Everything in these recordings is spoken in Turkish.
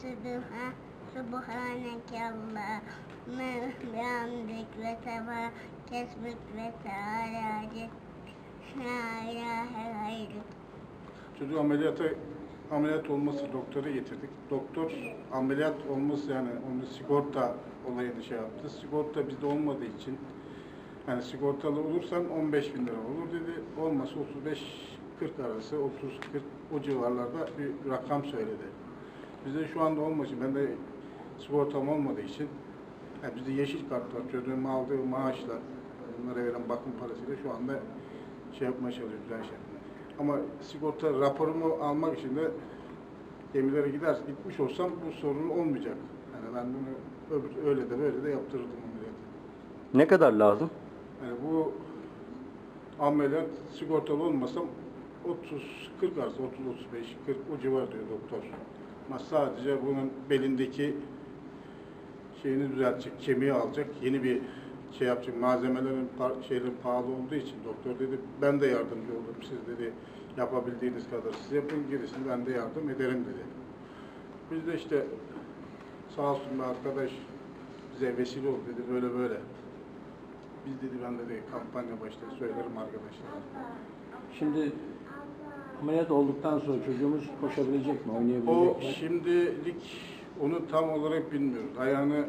Sübha- Subhaneke Allahümme bihamdik ve tebarekesmük ve teala La ilahe gayruk. Çocuğu ameliyata ameliyat olması doktora getirdik. Doktor ameliyat olması yani onu sigorta olayını şey yaptı. Sigorta bizde olmadığı için yani sigortalı olursan 15 bin lira olur dedi. Olmasa 35-40 arası 30-40 o civarlarda bir rakam söyledi. Bizde şu anda olmadığı için ben de sigortam olmadığı için yani bizde yeşil kart var. Çocuğun aldığı maaşla onlara veren bakım parasıyla şu anda şey yapmaya çalışıyoruz her şey. Ama sigorta raporumu almak için de gemilere gider gitmiş olsam bu sorun olmayacak. Yani ben bunu öbür, öyle de böyle de yaptırırdım ameliyatı. Ne kadar lazım? Yani bu ameliyat sigortalı olmasam 30 40 arası 30 35 40 o civar diyor doktor. Ama sadece bunun belindeki şeyini düzeltecek, kemiği alacak, yeni bir şey yapacak. Malzemelerin şeylerin pahalı olduğu için doktor dedi ben de yardımcı olurum. Siz dedi yapabildiğiniz kadar siz yapın gerisini ben de yardım ederim dedi. Biz de işte sağ olsun bir arkadaş bize vesile oldu dedi böyle böyle. Biz dedi ben dedi kampanya başta söylerim arkadaşlar. Şimdi ameliyat olduktan sonra çocuğumuz koşabilecek mi? O Oynayabilecek mi? şimdilik onu tam olarak bilmiyoruz. Ayağını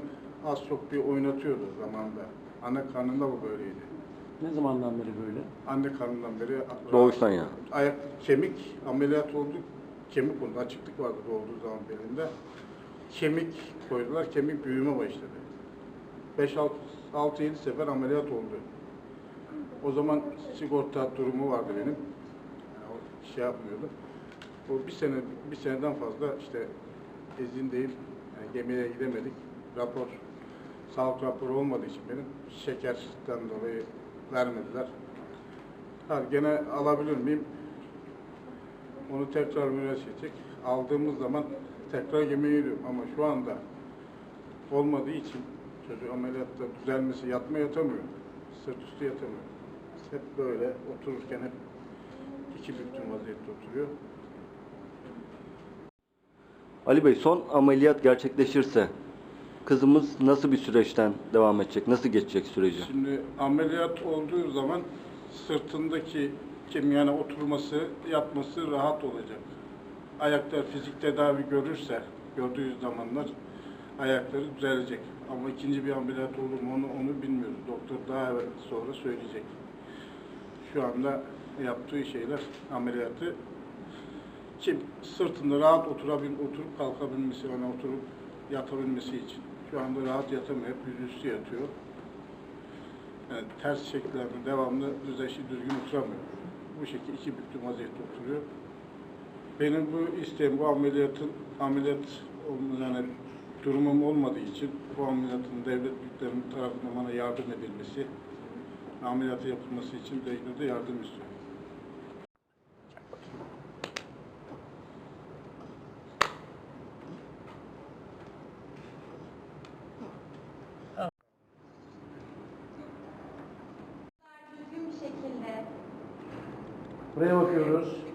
az çok bir oynatıyordu zamanda. Anne karnında bu böyleydi. Ne zamandan beri böyle? Anne karnından beri Doğuştan ya. ayak kemik ameliyat oldu. Kemik oldu. Açıklık vardı doğduğu zaman belinde. Kemik koydular. Kemik büyüme başladı. 5-6-7 sefer ameliyat oldu. O zaman sigorta durumu vardı benim. Yani şey yapmıyordu. O bir sene bir seneden fazla işte izindeyim. Yani gemiye gidemedik. Rapor sağlık raporu olmadığı için benim şekerden dolayı vermediler. Ha, gene alabilir miyim? Onu tekrar müracaat. Aldığımız zaman tekrar gemiye giriyorum ama şu anda olmadığı için çocuk ameliyatta düzelmesi yatma yatamıyor. Sırt üstü yatamıyor. Hep böyle otururken hep iki büktüm vaziyette oturuyor. Ali Bey son ameliyat gerçekleşirse kızımız nasıl bir süreçten devam edecek? Nasıl geçecek süreci? Şimdi ameliyat olduğu zaman sırtındaki kemiğe yani oturması, yatması rahat olacak. Ayaklar fizik tedavi görürse, gördüğü zamanlar ayakları düzelecek. Ama ikinci bir ameliyat olur mu onu, onu bilmiyoruz. Doktor daha evvel sonra söyleyecek. Şu anda yaptığı şeyler ameliyatı kim sırtında rahat oturabil, oturup kalkabilmesi, yani oturup yatabilmesi için. Şu anda rahat yatamıyor, hep yüzüstü yatıyor. Yani ters şekillerde devamlı düzeşi düzgün oturamıyor. Bu şekilde iki büklüm vaziyette oturuyor. Benim bu isteğim bu ameliyatın ameliyat yani durumum olmadığı için bu ameliyatın devlet büyüklerinin tarafından bana yardım edilmesi, ameliyatı yapılması için de, de yardım istiyorum. Buraya bakıyoruz.